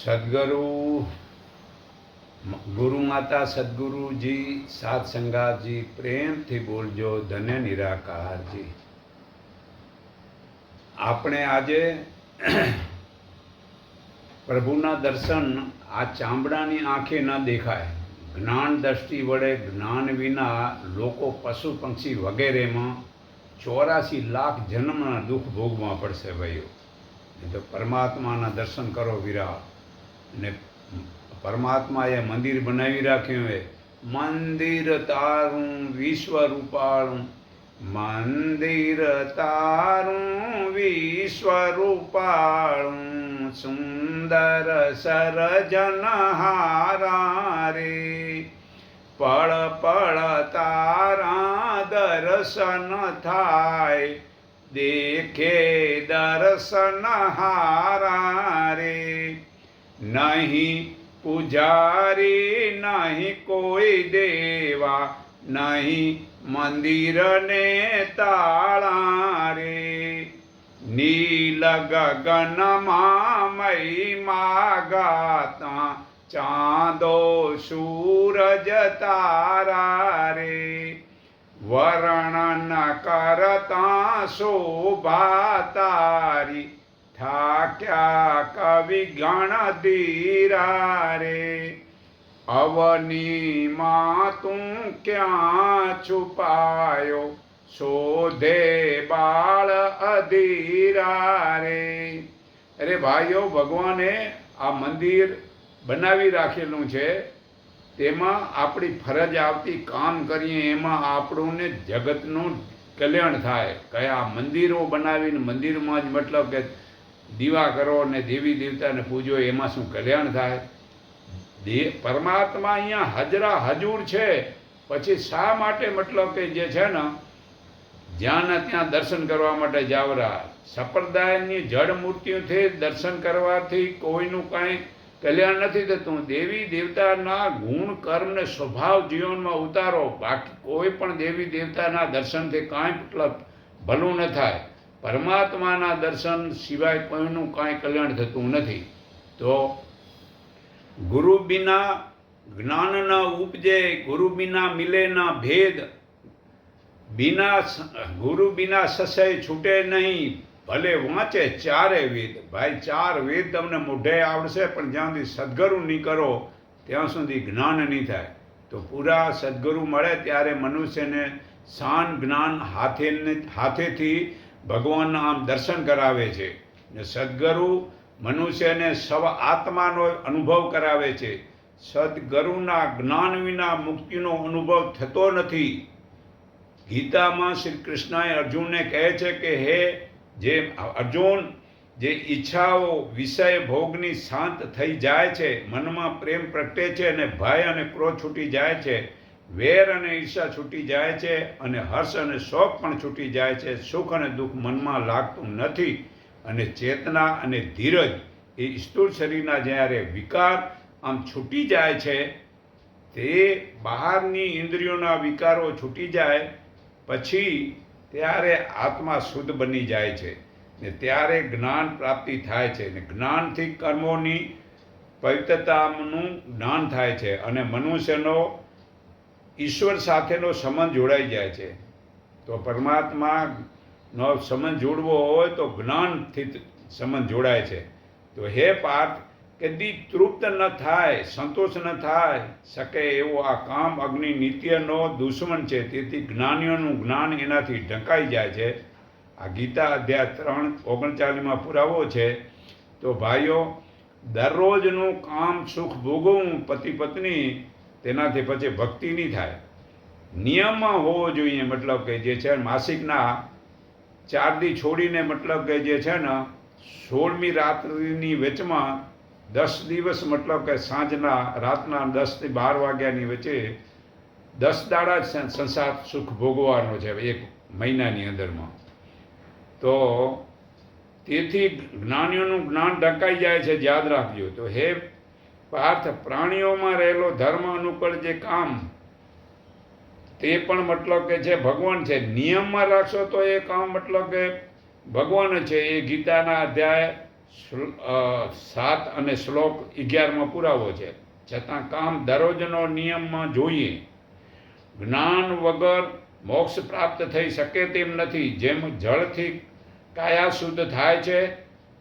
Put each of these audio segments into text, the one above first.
સદગુરુ ગુરુ માતા સદગુરુજી સાત સંગાતજી પ્રેમથી બોલજો ધન્ય નિરાકારજી આપણે આજે પ્રભુના દર્શન આ ચામડાની આંખે ન દેખાય જ્ઞાન દ્રષ્ટિ વડે જ્ઞાન વિના લોકો પશુ પક્ષી વગેરેમાં ચોરાસી લાખ જન્મના દુઃખ ભોગવા પડશે ભાઈઓ તો પરમાત્માના દર્શન કરો વિરાટ ને પરમાત્માએ મંદિર બનાવી રાખ્યું હે મંદિર તારું વિશ્વ રૂપાળું મંદિર તારું વિશ્વ રૂપાળું સુંદર સરજન હારા રે. પળ પળ તારા દર્શન થાય. દેખે દર્શન હારા રે. નહીં પૂજારી, નહીં કોઈ દેવા, નહીં મંદિરને તાળા રે નીલ ગગનમાં મહિમા ગાતા, ચાંદો સૂરજ તારા રે વર્ણન કરતા શોભા તારી થાક્યા કવિ ગણ ધીરા રે અવનીમાં તું ક્યાં છુપાયો? શોધે બાળ અધીરા રે અરે ભાઈઓ, ભગવાને આ મંદિર બનાવી રાખેલું છે. તેમાં આપણી ફરજ આવતી કામ કરીએ, એમાં આપણું ને જગતનું કલ્યાણ થાય. કયા મંદિરો બનાવીને મંદિરમાં જ મતલબ કે દીવા કરો ને દેવી દેવતાને પૂજો, એમાં શું કલ્યાણ થાય? પરમાત્મા અહીંયા હજરા હજૂર છે. પછી શા માટે મતલબ કે જે છે ને જ્યાં ત્યાં દર્શન કરવા માટે જાવરા. સંપ્રદાયની જળ મૂર્તિઓથી દર્શન કરવાથી કોઈનું કાંઈ કલ્યાણ નથી થતું. દેવી દેવતાના ગુણ, કર્મ ને સ્વભાવ જીવનમાં ઉતારો. બાકી કોઈ પણ દેવી દેવતાના દર્શનથી કાંઈ મતલબ ભલું ન થાય. પરમાત્માના દર્શન સિવાય કોઈનું કાંઈ કલ્યાણ થતું નથી. તો ગુરુ બિના જ્ઞાનના ઉપજે, ગુરુ બિના મિલેના ભેદ, બિના ગુરુ બિના સસય છૂટે નહીં. ભલે વાંચે ચારે વેદ. ભાઈ, ચાર વેદ તમને મોઢે આવડશે, પણ જ્યાં સુધી સદગુરુ નહીં કરો, ત્યાં સુધી જ્ઞાન નહીં થાય. તો પૂરા સદગુરુ મળે ત્યારે મનુષ્યને શાન જ્ઞાન હાથે હાથેથી ભગવાનના આમ દર્શન કરાવે છે ને સદગુરુ મનુષ્યને સવ આત્માનો અનુભવ કરાવે છે. સદગુરુના જ્ઞાન વિના મુક્તિનો અનુભવ થતો નથી. ગીતામાં શ્રી કૃષ્ણએ અર્જુનને કહે છે કે, હે, જે અર્જુન, જે ઈચ્છાઓ વિષય ભોગની શાંત થઈ જાય છે, મનમાં પ્રેમ પ્રગટે છે અને ભય અને ક્રોધ છૂટી જાય છે વેર અને ઈર્ષા છૂટી જાય છે અને હર્ષ અને શોખ પણ છૂટી જાય છે. સુખ અને દુઃખ મનમાં લાગતું નથી અને ચેતના અને ધીરજ એ સ્થૂળ શરીરના જ્યારે વિકાર આમ છૂટી જાય છે, તે બહારની ઇન્દ્રિયોના વિકારો છૂટી જાય, પછી ત્યારે આત્મા શુદ્ધ બની જાય છે ને ત્યારે જ્ઞાન પ્રાપ્તિ થાય છે ને જ્ઞાનથી કર્મોની પવિત્રતાનું જ્ઞાન થાય છે અને મનુષ્યનો ઈશ્વર સાથેનો સંબંધ જોડાઈ જાય છે. તો પરમાત્માનો સંબંધ જોડવો હોય તો જ્ઞાનથી સંબંધ જોડાય છે. તો હે પાર્થ કદી તૃપ્ત ન થાય, સંતોષ ન થાય, શકે એવો આ કામ અગ્નિ નિત્યનો દુશ્મન છે. તેથી જ્ઞાનીઓનું જ્ઞાન એનાથી ઢંકાઈ જાય છે. આ ગીતા અધ્યાય ત્રણ ઓગણચાલીસમાં પુરાવો છે. તો ભાઈઓ, દરરોજનું કામ સુખ ભોગવવું પતિ પત્ની તેનાથી પછી ભક્તિ નહીં થાય. નિયમમાં હોવો જોઈએ, મતલબ કે જે છે માસિકના ચાર દી છોડીને મતલબ કે જે છે ને સોળમી રાત્રિની વચમાં દસ દિવસ મતલબ કે સાંજના રાતના દસથી બાર વાગ્યાની વચ્ચે દસ દાડા સંસાર સુખ ભોગવાનો છે એક મહિનાની અંદરમાં. તો તેથી જ્ઞાનીઓનું જ્ઞાન ઢંકાઈ જાય છે, યાદ રાખજો. તો હે પાર્થ પ્રાણીઓમાં રહેલો ધર્મ અનુકૂળ જે કામ, તે પણ મતલબ કે છે ભગવાન છે. નિયમમાં રાખશો તો એ કામ મતલબ કે ભગવાન છે. એ ગીતાના અધ્યાય સાત અને શ્લોક અગિયારમાં પુરાવો છે. છતાં કામ દરરોજનો નિયમમાં જોઈએ. જ્ઞાન વગર મોક્ષ પ્રાપ્ત થઈ શકે તેમ નથી. જેમ જળથી કાયા શુદ્ધ થાય છે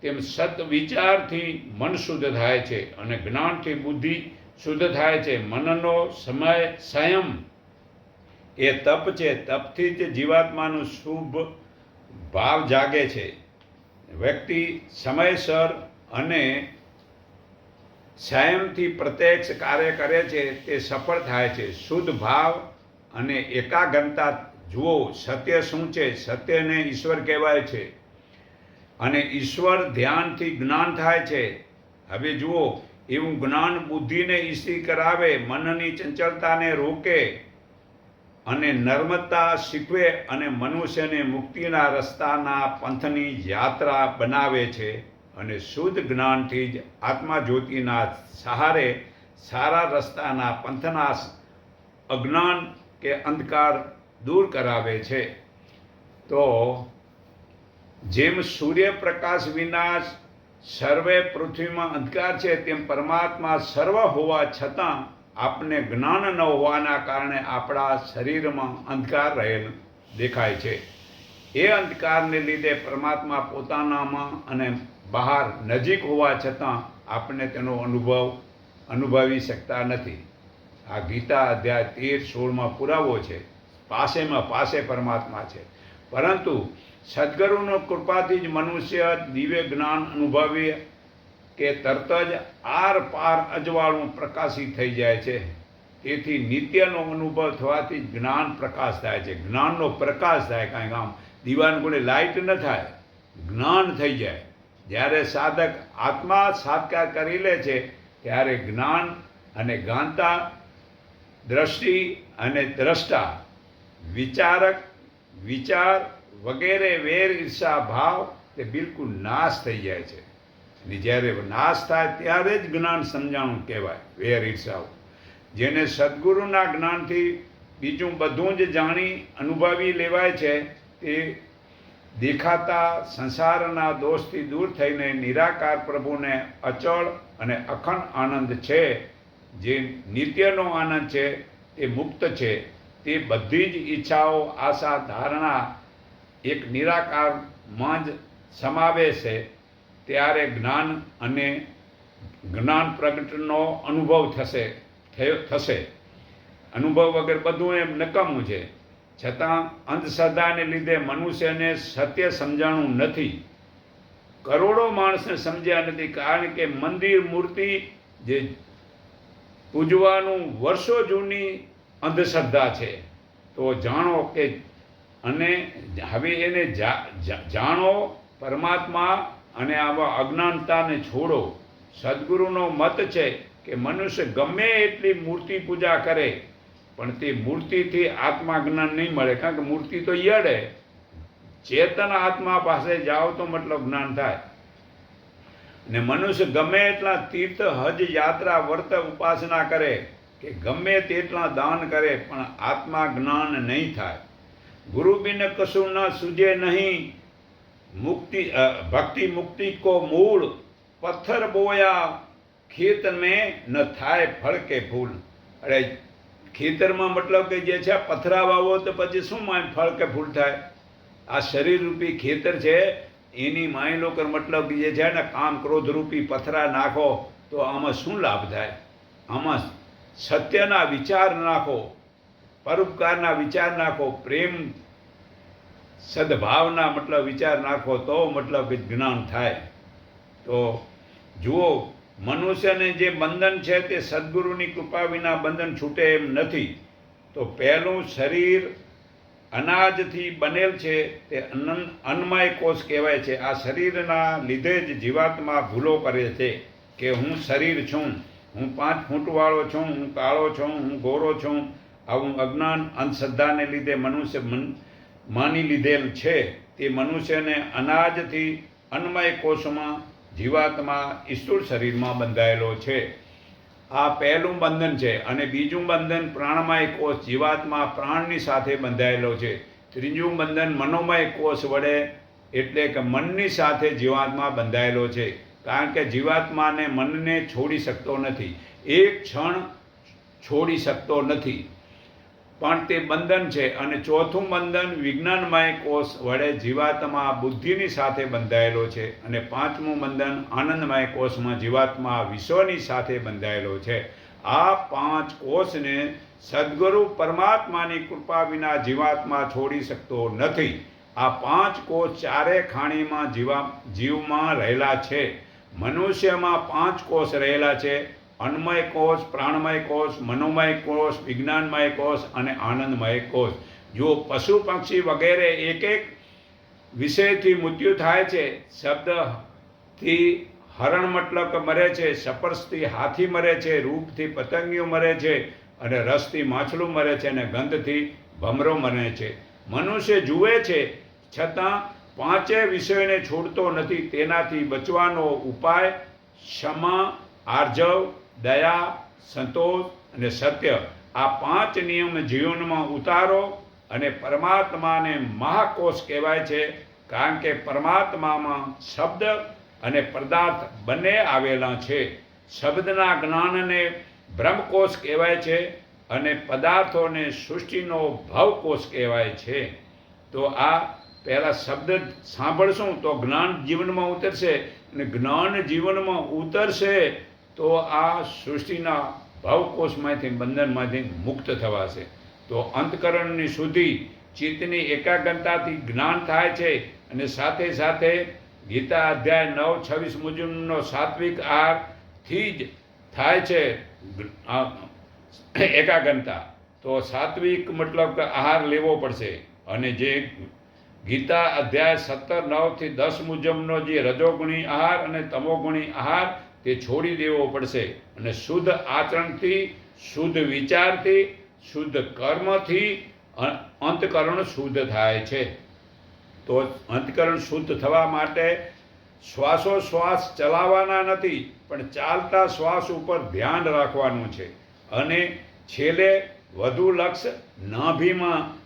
તેમ સત વિચારથી મન શુદ્ધ થાય છે અને જ્ઞાનથી બુદ્ધિ શુદ્ધ થાય છે. મનનો સમય સંયમ એ તપ છે. તપથી જ જીવાત્માનું શુભ ભાવ જાગે છે. વ્યક્તિ સમયસર અને સંયમથી પ્રત્યક્ષ કાર્ય કરે છે તે સફળ થાય છે. શુદ્ધ ભાવ અને એકાગ્રતા જુઓ. સત્ય શું છે? સત્યને ઈશ્વર કહેવાય છે. અને ઈશ્વર ધ્યાનથી જ્ઞાન થાય છે. હવે જુઓ, એવું જ્ઞાન બુદ્ધિને ઈસ્ત્રી કરાવે, મનની ચંચળતાને રોકે અને નર્મદતા શીખવે અને મનુષ્યને મુક્તિના રસ્તાના પંથની યાત્રા બનાવે છે અને શુદ્ધ જ્ઞાનથી જ આત્મા જ્યોતિના સહારે સારા રસ્તાના પંથના અજ્ઞાન કે અંધકાર દૂર કરાવે છે. તો જેમ સૂર્યપ્રકાશ વિના સર્વે પૃથ્વીમાં અંધકાર છે, તેમ પરમાત્મા સર્વ હોવા છતાં આપને જ્ઞાન ન હોવાના કારણે આપણા શરીરમાં અંધકાર રહેલ દેખાય છે. એ અંધકારને લીધે પરમાત્મા પોતાનામાં અને બહાર નજીક હોવા છતાં આપણે તેનો અનુભવ અનુભવી શકતા નથી. આ ગીતા અધ્યાય તેર સોળમાં પુરાવો છે. પાસેમાં પાસે પરમાત્મા છે. પરંતુ સદગુરુનો કૃપાથી જ મનુષ્ય દિવ્ય જ્ઞાન અનુભવીએ કે તરત જ આર પાર અજવાળું પ્રકાશિત થઈ જાય છે. તેથી નિત્યનો અનુભવ થવાથી જ્ઞાન પ્રકાશ થાય છે. જ્ઞાનનો પ્રકાશ થાય કાંઈક આમ દીવાન ગુણે લાઇટ ન થાય, જ્ઞાન થઈ જાય. જ્યારે સાધક આત્મા સાક્ષાત કરી લે છે, ત્યારે જ્ઞાન અને ગાંતા, દ્રષ્ટિ અને દ્રષ્ટા, વિચારક, વિચાર વગેરે વેર ઈર્ષા ભાવ તે બિલકુલ નાશ થઈ જાય છે. અને જ્યારે નાશ થાય ત્યારે જ જ્ઞાન સમજાણું કહેવાય, વેર ઈર્ષાઓ. જેને સદગુરુના જ્ઞાનથી બીજું બધું જ જાણી અનુભવી લેવાય છે, તે દેખાતા સંસારના દોષથી દૂર થઈને નિરાકાર પ્રભુને અચળ અને અખંડ આનંદ છે, જે નિત્યનો આનંદ છે, તે મુક્ત છે. તે બધી જ ઈચ્છાઓ, આશા, ધારણા એક નિરાકારમાં જ સમાવે છે, ત્યારે જ્ઞાન અને જ્ઞાન પ્રગટનો અનુભવ થશે, થયો, થશે. અનુભવ વગર બધું એમ નકામું છે. છતાં અંધશ્રદ્ધાને લીધે મનુષ્યને સત્ય સમજાણું નથી. કરોડો માણસને સમજ્યા નથી, કારણ કે મંદિર મૂર્તિ જે પૂજવાનું વર્ષો જૂની અંધશ્રદ્ધા છે. તો જાણો કે અને હવે એને જાણો, પરમાત્મા અને આવા અજ્ઞાનતાને છોડો. સદગુરુનો મત છે કે મનુષ્ય ગમે એટલી મૂર્તિ પૂજા કરે, પણ તે મૂર્તિથી આત્મા જ્ઞાન નહીં મળે. કારણ કે મૂર્તિ તો યડે ચેતન આત્મા પાસે જાઓ તો મતલબ જ્ઞાન થાય. ને મનુષ્ય ગમે એટલા તીર્થ, હજ, યાત્રા, વર્ત, ઉપાસના કરે કે ગમે તેટલા દાન કરે, પણ આત્મા જ્ઞાન નહીં થાય. ગુરુ બિન કશું ના સૂજે નહીં. મુક્તિ ભક્તિ મુક્તિ કો મૂળ. પથ્થર બોયા, ખેત મેં ન થાય ફળ કે ફૂલ. અરે, ખેતરમાં મતલબ કે જે છે પથરા વાવો તો પછી શું માય ફળ કે ફૂલ થાય? આ શરીર રૂપી ખેતર છે, એની માય લોકર મતલબ જે છે ને, કામ ક્રોધ રૂપી પથરા નાખો તો આમાં શું લાભ થાય? આમાં સત્યના વિચાર નાખો. પરોપકારના વિચાર નાખો, પ્રેમ સદભાવના મતલબ વિચાર નાખો તો મતલબ જ્ઞાન થાય. તો જુઓ, મનુષ્યને જે બંધન છે તે સદગુરુની કૃપા વિના બંધન છૂટે એમ નથી. તો પહેલું શરીર અનાજથી બનેલ છે તે અન્ન, અન્નમય કોષ કહેવાય છે. આ શરીરના લીધે જ જીવાત્મા ભૂલો કરે છે કે હું શરીર છું, હું પાંચ ફૂટવાળો છું, હું કાળો છું, હું ગોરો છું આવું અજ્ઞાન અંધશ્રદ્ધાને લીધે મનુષ્ય મન, માની લીધેલ છે. તે મનુષ્યને અનાજથી અન્નમય કોષમાં, જીવાત્મા ઈશ્વર શરીરમાં બંધાયેલો છે. આ પહેલું બંધન છે અને બીજું બંધન પ્રાણમય કોષ જીવાત્મા પ્રાણની સાથે બંધાયેલો છે. ત્રીજું બંધન મનોમય કોષ વડે એટલે કે મનની સાથે જીવાત્મા બંધાયેલો છે. કારણ કે જીવાત્માને મનને છોડી શકતો નથી. એક ક્ષણ છોડી શકતો નથી. પણ તે બંધન છે અને ચોથું બંધન વિજ્ઞાનમય કોષ વડે જીવાત્મા બુદ્ધિની સાથે બંધાયેલો છે અને પાંચમું બંધન આનંદમય કોષમાં જીવાત્મા વિશ્વની સાથે બંધાયેલો છે. આ પાંચ કોષને સદગુરુ પરમાત્માની કૃપા વિના જીવાત્મા છોડી શકતો નથી. આ પાંચ કોષ ચારે ખાણીમાં જીવા જીવમાં રહેલા છે. મનુષ્યમાં પાંચ કોષ રહેલા છે. અન્નમય કોષ, પ્રાણમય કોષ, મનોમય કોષ, વિજ્ઞાનમય કોષ અને આનંદમય કોષ. જો પશુ પક્ષી વગેરે એક એક વિષયથી મૃત્યુ થાય છે, શબ્દથી હરણ મતલબ મરે છે, સપર્શથી હાથી મરે છે, રૂપથી પતંગિયું મરે છે અને રસથી માછલું મરે છે અને ગંધથી ભમરો મરે છે. મનુષ્ય જુએ છે, છતાં પાંચે વિષયોને છોડતો નથી. તેનાથી બચવાનો ઉપાય ક્ષમા, આર્જવ દયા, સંતોષ અને સત્ય આ પાંચ નિયમ જીવનમાં ઉતારો અને પરમાત્માને મહાકોષ કહેવાય છે. કારણ કે પરમાત્મામાં શબ્દ અને પદાર્થ બંને આવેલા છે. શબ્દના જ્ઞાનને બ્રહ્મકોષ કહેવાય છે અને પદાર્થોને સૃષ્ટિનો ભવકોષ કહેવાય છે. તો આ પહેલાં શબ્દ સાંભળશું તો જ્ઞાન જીવનમાં ઉતરશે અને જ્ઞાન જીવનમાં ઉતરશે તો આ સૃષ્ટિના ભાવકોષમાંથી બંધનમાંથી મુક્ત થવાશે તો અંતકરણની શુદ્ધિ ચિત્તની એકાગ્રતાથી જ્ઞાન થાય છે અને સાથે સાથે ગીતા અધ્યાય નવ, છવ્વીસ મુજબનો સાત્વિક આહારથી જ થાય છે એકાગ્રતા. તો સાત્વિક મતલબ કે આહાર લેવો પડશે. અને જે ગીતા અધ્યાય સત્તર, નવથી દસ મુજબનો જે રજોગુણી આહાર અને તમોગુણી આહાર તે છોડી દેવો પડશે. અને શુદ્ધ આચરણથી, શુદ્ધ વિચારથી, શુદ્ધ કર્મથી અંતકરણ શુદ્ધ થાય છે. તો અંતકરણ શુદ્ધ થવા માટે શ્વાસોશ્વાસ ચલાવવાના નથી, પણ ચાલતા શ્વાસ ઉપર ધ્યાન રાખવાનું છે. અને છેલ્લે વધુ લક્ષ નાભીમાં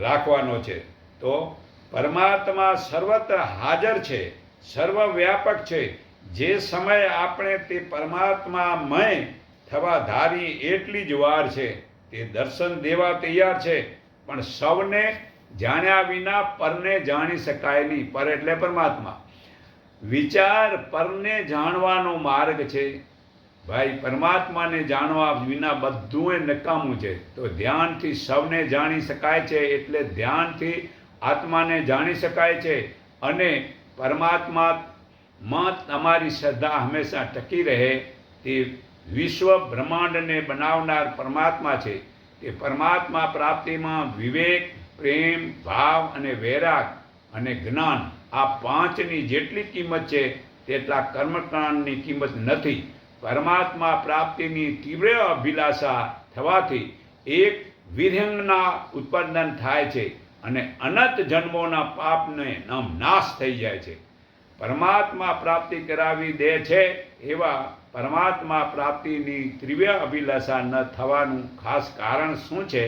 રાખવાનો છે. તો પરમાત્મા સર્વત્ર હાજર છે, સર્વવ્યાપક છે. જે સમયે આપણે તે પરમાત્મામય થવા ધારી એટલી જ વાર છે, તે દર્શન દેવા તૈયાર છે, પણ સૌને જાણ્યા વિના પરને જાણી શકાય નહીં. પર એટલે પરમાત્મા. વિચાર પરને જાણવાનો માર્ગ છે. ભાઈ, પરમાત્માને જાણવા વિના બધું એ નકામું છે. તો ધ્યાનથી સૌને જાણી શકાય છે એટલે ધ્યાનથી આત્માને જાણી શકાય છે. અને પરમાત્મામાં તમારી શ્રદ્ધા હંમેશા ટકી રહે તે વિશ્વ બ્રહ્માંડને બનાવનાર પરમાત્મા છે. તે પરમાત્મા પ્રાપ્તિમાં વિવેક, પ્રેમ, ભાવ અને વૈરાગ અને જ્ઞાન આ પાંચની જેટલી કિંમત છે તેટલા કર્મકાંડની કિંમત નથી. પરમાત્મા પ્રાપ્તિની તીવ્ર અભિલાષા થવાથી એક વિરંગના ઉત્પાદન થાય છે અને અનંત જન્મોના પાપને નાશ થઈ જાય છે. પરમાત્મા પ્રાપ્તિ કરાવી દે છે, એવા પરમાત્મા પ્રાપ્તિની તીવ્ર અભિલાષા ન થવાનું ખાસ કારણ શું છે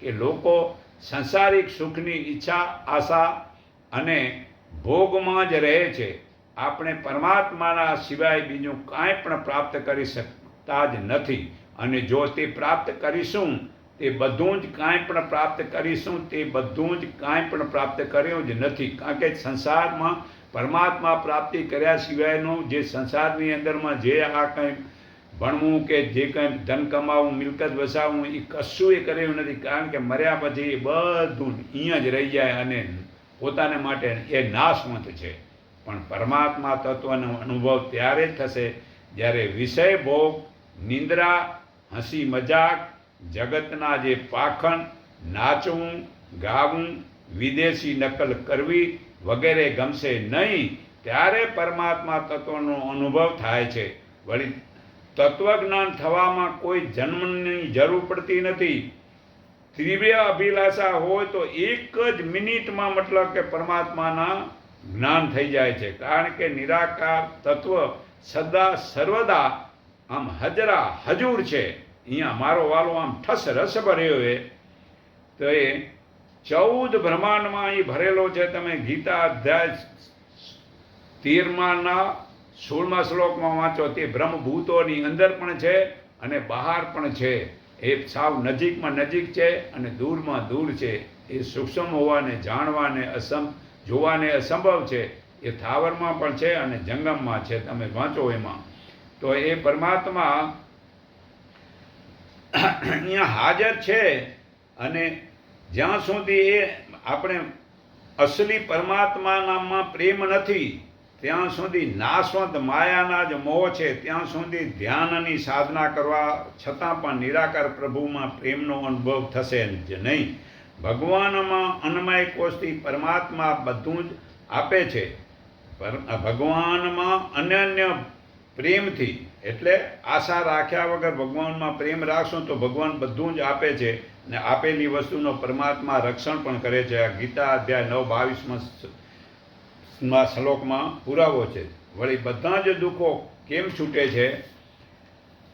કે લોકો સંસારિક સુખની ઈચ્છા, આશા અને ભોગમાં જ રહે છે. આપણે પરમાત્માના સિવાય બીજું કાંઈ પણ પ્રાપ્ત કરી શકતા જ નથી અને જો તે પ્રાપ્ત કરીશું, તે બધું જ કાંઈ પણ પ્રાપ્ત કરીશું, તે બધું જ કાંઈ પણ પ્રાપ્ત કર્યું જ નથી. કારણ કે સંસારમાં પરમાત્મા પ્રાપ્તિ કર્યા સિવાયનું જે સંસારની અંદરમાં જે આ કંઈ ભણવું કે જે કંઈ ધન કમાવું, મિલકત વસાવવું એ કશું એ કર્યું નથી. કારણ કે મર્યા પછી એ બધું અહીંયા જ રહી જાય અને પોતાને માટે એ નાશવંત છે. પણ પરમાત્મા તત્વનો અનુભવ ત્યારે જ થશે જ્યારે વિષય ભોગ, નિંદ્રા, હસી મજાક, જગતના જે પાખંડ, નાચવું, ગાવું, વિદેશી નકલ કરવી વગેરે ગમશે નહીં, ત્યારે પરમાત્મા તત્વનો અનુભવ થાય છે. વળી તત્વજ્ઞાન થવામાં કોઈ જન્મની જરૂર પડતી નથી. તીવ્ર અભિલાષા હોય તો એક જ મિનિટમાં મતલબ કે પરમાત્માના જ્ઞાન થઈ જાય છે. કારણ કે નિરાકાર તત્વ સદા સર્વદા આમ હજરા હજૂર છે. અહીંયા મારો વાલો આમ ઠસ રસ ભર્યો એ તો એ ચૌદ બ્રહ્માંડમાં અહીં ભરેલો છે, તમે ગીતા અધ્યાય તેરમાના સોળમા શ્લોકમાં વાંચો, તે બ્રહ્મભૂતોની અંદર પણ છે અને બહાર પણ છે. એ સાવ નજીકમાં નજીક છે અને દૂરમાં દૂર છે. એ સૂક્ષ્મ હોવાને, જાણવાને અસમ જોવાને અસંભવ છે. એ થાવરમાં પણ છે અને જંગમમાં છે, તમે વાંચો એમાં. તો એ પરમાત્મા અહીંયા હાજર છે અને જ્યાં સુધી એ આપણે અસલી પરમાત્માનામાં પ્રેમ નથી, ત્યાં સુધી નાશવંત માયાના જ મોહ છે, ત્યાં સુધી ધ્યાનની સાધના કરવા છતાં પણ નિરાકાર પ્રભુમાં પ્રેમનો અનુભવ થશે જ નહીં. ભગવાનમાં અન્મય કોષથી પરમાત્મા બધું જ આપે છે. પર ભગવાનમાં અનન્ય પ્રેમથી એટલે આશા રાખ્યા વગર ભગવાનમાં પ્રેમ રાખશો તો ભગવાન બધું જ આપે છે ને આપેલી વસ્તુનો પરમાત્મા રક્ષણ પણ કરે છે. આ ગીતા અધ્યાય નવ, બાવીસમાં શ્લોકમાં પુરાવો છે. વળી બધા જ દુઃખો કેમ છૂટે છે?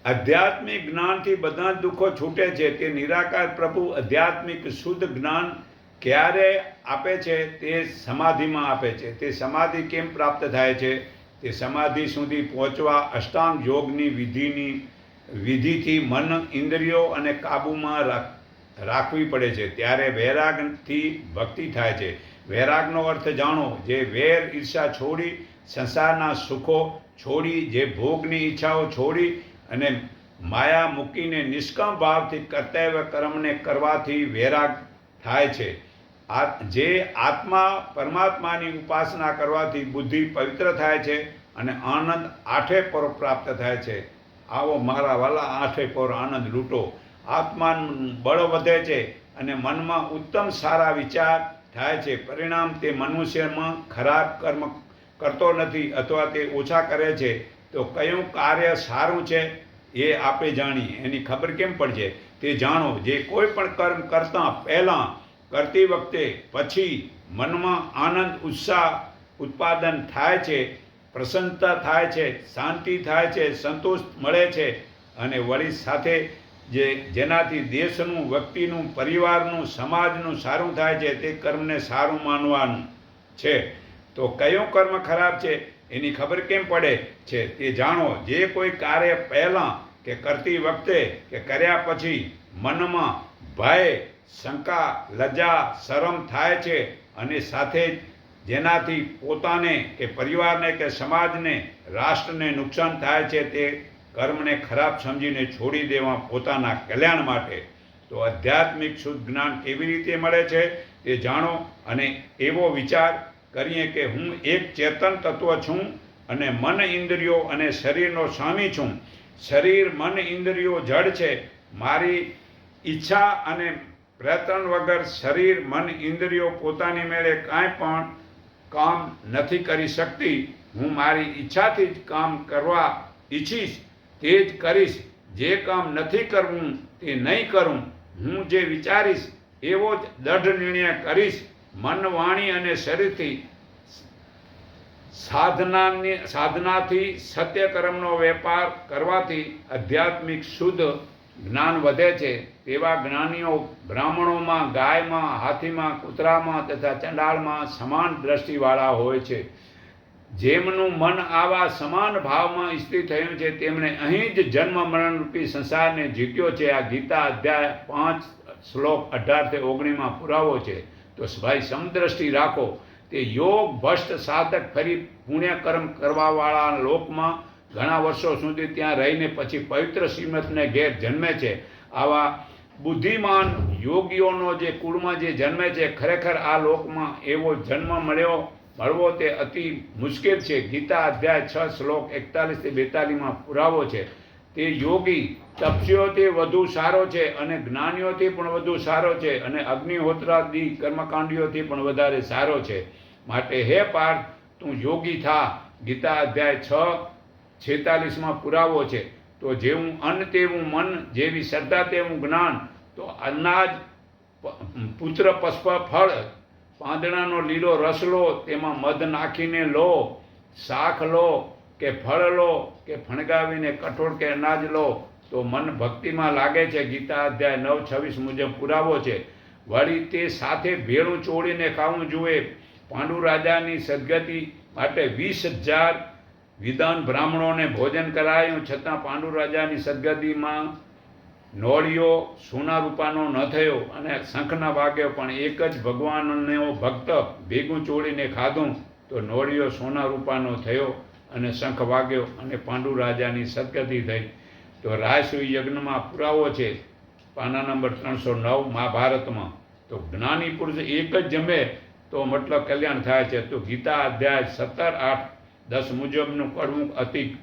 આધ્યાત્મિક જ્ઞાનથી બધા જ દુઃખો છૂટે છે. તે નિરાકાર પ્રભુ આધ્યાત્મિક શુદ્ધ જ્ઞાન ક્યારે આપે છે? તે સમાધિમાં આપે છે. તે સમાધિ કેમ પ્રાપ્ત થાય છે? તે સમાધિ સુધી પહોંચવા અષ્ટાંગ યોગની વિધિની, વિધિથી મન ઇન્દ્રિયો અને કાબૂમાં રાખ, રાખવી પડે છે. ત્યારે વૈરાગથી ભક્તિ થાય છે. વૈરાગનો અર્થ જાણો, જે વેર ઈર્ષા છોડી સંસારના સુખો છોડી, જે ભોગની ઈચ્છાઓ છોડી અને માયા મૂકીને નિષ્કામ ભાવથી કર્તવ્ય કર્મને કરવાથી વૈરાગ થાય છે. આ જે આત્મા પરમાત્માની ઉપાસના કરવાથી બુદ્ધિ પવિત્ર થાય છે અને આનંદ આઠે પર પ્રાપ્ત થાય છે. આવો મારા વાલા આઠે પર આનંદ લૂંટો. આત્માનું બળ વધે છે અને મનમાં ઉત્તમ સારા વિચાર થાય છે. પરિણામ તે મનુષ્યમાં ખરાબ કર્મ કરતો નથી અથવા તે ઓછા કરે છે. તો કયું કાર્ય સારું છે એ આપણે જાણીએ. એની ખબર કેમ પડશે? તે જાણો. જે કોઈ પણ કર્મ કરતાં પહેલાં કરતી વખતે પછી મનમાં આનંદ, ઉત્સાહ ઉત્પાદન થાય છે, પ્રસન્નતા થાય છે, શાંતિ થાય છે, સંતોષ મળે છે અને વળી સાથે જે જેનાથી દેશનું, વ્યક્તિનું, પરિવારનું, સમાજનું સારું થાય છે તે કર્મને સારું માનવાનું છે. તો કયો કર્મ ખરાબ છે એની ખબર કેમ પડે છે તે જાણો. જે કોઈ કાર્ય પહેલાં કે કરતી વખતે કે કર્યા પછી મનમાં ભય શંકા લજ્જા શરમ થાય છે અને સાથે જ જેનાથી પોતાને કે પરિવારને કે સમાજને, રાષ્ટ્રને નુકસાન થાય છે તે કર્મને ખરાબ સમજીને છોડી દેવા પોતાના કલ્યાણ માટે. તો આધ્યાત્મિક શુદ્ધ જ્ઞાન કેવી રીતે મળે છે તે જાણો અને એવો વિચાર કરીએ કે હું એક ચેતન તત્વ છું અને મન ઇન્દ્રિયો અને શરીરનો સ્વામી છું. શરીર, મન, ઇન્દ્રિયો જડ છે. મારી ઈચ્છા અને પ્રયત્ન વગર શરીર, મન, ઇન્દ્રિયો પોતાની મેળે કાંઈ પણ કામ નથી કરી શકતી. હું મારી ઈચ્છાથી જ કામ કરવા ઈચ્છીશ, તે જ કરીશ. જે કામ નથી કરવું, તે નહીં કરું. હું જે વિચારીશ, એવો જ દઢ નિર્ણય કરીશ. મન વાણી અને શરીરથી સાધનાની સાધનાથી સત્યકર્મનો વેપાર કરવાથી આધ્યાત્મિક શુદ્ધ જ્ઞાન વધે છે, તેવા જ્ઞાનીઓ બ્રાહ્મણોમાં, ગાયમાં, હાથીમાં, કૂતરામાં તથા ચંડાળમાં સમાન દ્રષ્ટિવાળા હોય છે. જેમનું મન આવા સમાન ભાવમાં સ્થિત થયું છે, તેમણે અહીં જ જન્મ મરણરૂપી સંસારને જીત્યો છે. આ ગીતા અધ્યાય પાંચ, શ્લોક અઢારથી ઓગણીમાં પુરાવો છે. તો ભાઈ સમદ્રષ્ટિ રાખો. તે યોગ ભ્રષ્ટ સાધક ફરી પુણ્યકર્મ કરવાવાળા લોકમાં ઘણા વર્ષો સુધી ત્યાં રહીને પછી પવિત્ર શ્રીમતને ઘેર જન્મે છે. આવા બુદ્ધિમાન યોગીઓનો જે કુળમાં જે જન્મે છે, ખરેખર આ લોકમાં એવો જન્મ મળ્યો, મળવો તે અતિ મુશ્કેલ છે. ગીતા અધ્યાય છ, શ્લોક એકતાલીસથી બેતાલીસમાં પુરાવો છે. તે યોગી તપસ્વીઓથી વધુ સારો છે અને જ્ઞાનીઓથી પણ વધુ સારો છે અને અગ્નિહોત્રાદી કર્મકાંડીઓથી પણ વધારે સારો છે. માટે હે પાર્થ, તું યોગી થા. ગીતા અધ્યાય છ છેતાલીસમાં પુરાવો છે. તો જેવું અન્ન તેવું મન, જેવી શ્રદ્ધા તેવું જ્ઞાન, તો અનાજ પુત્ર પુષ્પ ફળ, પાંદડાનો લીલો રસ લો, તેમાં મધ નાખીને લો શાખ લો, કે ફળ લો, કે ફણગાવીને કઠોળ કે અનાજ લો, તો મન ભક્તિમાં લાગે છે. ગીતા અધ્યાય નવ, છવ્વીસ મુજબ પુરાવો છે. વળી તે સાથે ભેળું ચોળીને ખાવું જોઈએ. પાંડુ રાજાની સદગતિ માટે વીસ હજાર વિધાન બ્રાહ્મણોને ભોજન કરાયું, છતાં પાંડુ રાજાની સદગતિમાં નોળિયો સોના રૂપાનો ન થયો અને શંખના વાગ્યો પણ એક જ ભગવાનનો ભક્ત ભેગું ચોળીને ખાધું, તો નોળિયો સોના રૂપાનો થયો અને શંખ વાગ્યો અને પાંડુ રાજાની સદગતિ થઈ. તો રાયસુ યજ્ઞમાં પુરાવો છે પાના નંબર ત્રણસો નવ મહાભારતમાં. તો જ્ઞાની પુરુષ એક જ જમે તો મતલબ કલ્યાણ થાય છે. તો ગીતા અધ્યાય સત્તર, આઠ દસ મુજબનું કડવું અતિ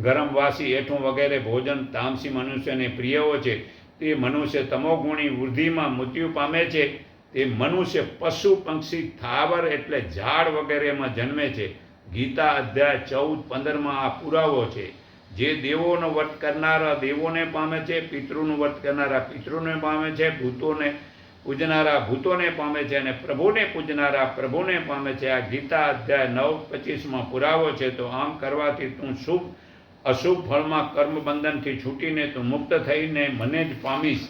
ગરમ વાસી એઠું વગેરે ભોજન તામસી મનુષ્યને પ્રિય હોય છે. તે મનુષ્ય તમોગુણી વૃદ્ધિમાં મૃત્યુ પામે છે. તે મનુષ્ય પશુ પંક્ષી થાવર એટલે ઝાડ વગેરેમાં જન્મે છે. ગીતા અધ્યાય ચૌદ પંદરમાં આ પુરાવો છે. જે દેવોનો વટ કરનારા દેવોને પામે છે, પિતૃનું વટ કરનારા પિતૃને પામે છે, ભૂતોને પૂજનારા ભૂતોને પામે છે અને પ્રભુને પૂજનારા પ્રભુને પામે છે. આ ગીતા અધ્યાય નવ પચીસમાં પુરાવો છે, તો આમ કરવાથી તું શુભ, અશુભ ફળમાં કર્મ બંધનથી છૂટીને તું મુક્ત થઈને મને જ પામીશ.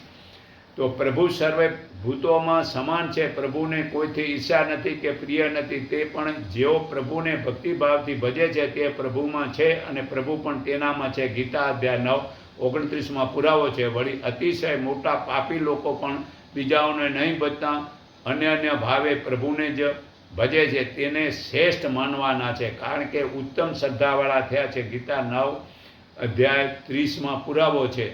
તો પ્રભુ સર્વે ભૂતોમાં સમાન છે. પ્રભુને કોઈથી ઈચ્છા નથી કે પ્રિય નથી, તે પણ જેઓ પ્રભુને ભક્તિભાવથી ભજે છે તે પ્રભુમાં છે અને પ્રભુ પણ તેનામાં છે. ગીતા અધ્યાય નવ ઓગણત્રીસમાં પુરાવો છે. વળી અતિશય મોટા પાપી લોકો પણ બીજાઓને નહીં ભજતા અન્ય અન્ય ભાવે પ્રભુને જ ભજે છે. તેને શ્રેષ્ઠ માનવાના છે. કારણ કે ઉત્તમ શ્રદ્ધાવાળા થયા છે. ગીતા નવ અધ્યાય ત્રીસમાં પુરાવો છે.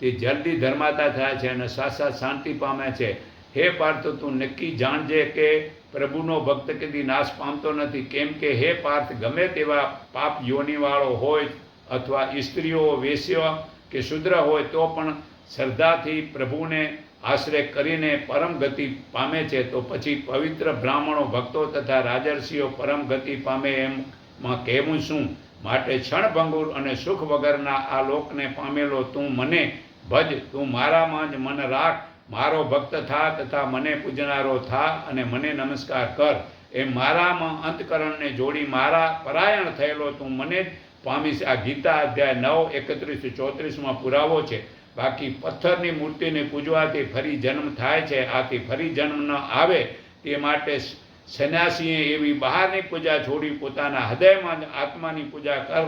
તે જલ્દી ધર્માતા થયા છે અને સાસા શાંતિ પામે છે. હે પાર્થ, તું નક્કી જાણજે કે પ્રભુનો ભક્ત કદી નાશ પામતો નથી. કેમ કે હે પાર્થ, ગમે તેવા પાપ યોનિવાળો હોય અથવા સ્ત્રીઓ વેશ્ય કે શુદ્ર હોય તો પણ શ્રદ્ધાથી પ્રભુને આશ્રય કરીને પરમ ગતિ પામે છે, તો પછી પવિત્ર બ્રાહ્મણો ભક્તો તથા રાજર્ષિઓ પરમ ગતિ પામે એમમાં કહેવું શું? માટે ક્ષણભંગુર અને સુખ વગરના આ લોકને પામેલો તું મને ભજ, તું મારામાં જ મન રાખ, મારો ભક્ત થા તથા મને પૂજનારો થા અને મને નમસ્કાર કર. એ મારામાં અંતકરણને જોડી મારા પરાયણ થયેલો તું મને જ પામીશ. આ ગીતા અધ્યાય નવ, એકત્રીસ, ચોત્રીસમાં પુરાવો છે. બાકી પથ્થરની મૂર્તિને પૂજવાથી ફરી જન્મ થાય છે. આથી ફરી જન્મ ન આવે તે માટે સન્યાસીએ એવી બહારની પૂજા છોડી પોતાના હૃદયમાં જ આત્માની પૂજા કર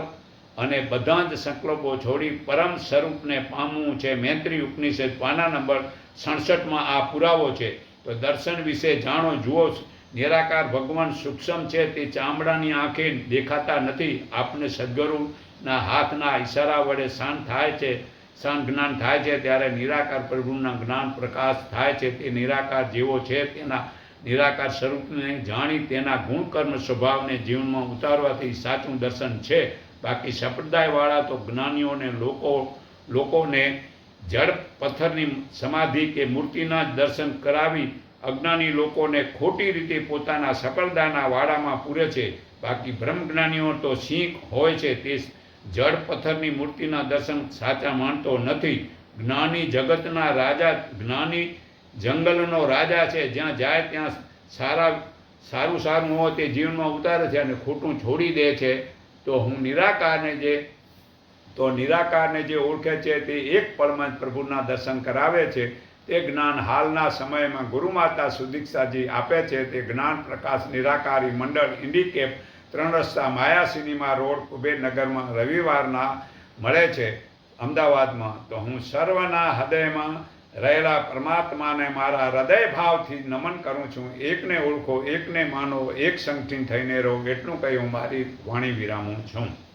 અને બધા જ સંકલ્પો છોડી પરમ સ્વરૂપને પામવું છે. મૈત્રી ઉપનિષદ પાના નંબર સડસઠમાં આ પુરાવો છે. તો દર્શન વિશે જાણો, જુઓ, નિરાકાર ભગવાન સૂક્ષ્મ છે. તે ચામડાની આંખે દેખાતા નથી. આપને સદગુરુના હાથના ઈશારા વડે શાંત થાય છે. શાંત જ્ઞાન થાય છે ત્યારે નિરાકાર પ્રભુના જ્ઞાન પ્રકાશ થાય છે. તે નિરાકાર જેવો છે તેના નિરાકાર સ્વરૂપને જાણી તેના ગુણકર્મ સ્વભાવને જીવનમાં ઉતારવાથી સાચું દર્શન છે. બાકી સંપ્રદાયવાળા તો જ્ઞાનીઓને લોકો, લોકોને જડ પથ્થરની સમાધિ કે મૂર્તિના જ દર્શન કરાવી અજ્ઞાની લોકોને ખોટી રીતે પોતાના સફળતાના વાડામાં પૂરે છે. બાકી બ્રહ્મજ્ઞાનીઓ તો સિંહ હોય છે. તે જડ પથ્થરની મૂર્તિના દર્શન સાચા માનતો નથી. જ્ઞાની જગતના રાજા, જ્ઞાની જંગલનો રાજા છે. જ્યાં જાય ત્યાં સારા, સારું સારું હોય તે જીવનમાં ઉતારે છે અને ખોટું છોડી દે છે. તો હું નિરાકારને જે, તો નિરાકારને જે ઓળખે છે તે એક પરમાન પ્રભુના દર્શન કરાવે છે. તે જ્ઞાન હાલના સમયમાં ગુરુમાતા સુદીક્ષાજી આપે છે. તે જ્ઞાન પ્રકાશ નિરાકારી મંડળ, ઇન્ડિકેપ ત્રણ રસ્તા માયા સિનેમા રોડ કુબેરનગરમાં રવિવારના મળે છે અમદાવાદમાં. તો હું સર્વના હૃદયમાં રહેલા પરમાત્માને મારા હૃદય ભાવથી નમન કરું છું. એકને ઓળખો, એકને માનો, એક સંગઠિન થઈને રહો, એટલું કહી હું મારી વાણી વિરામું છું.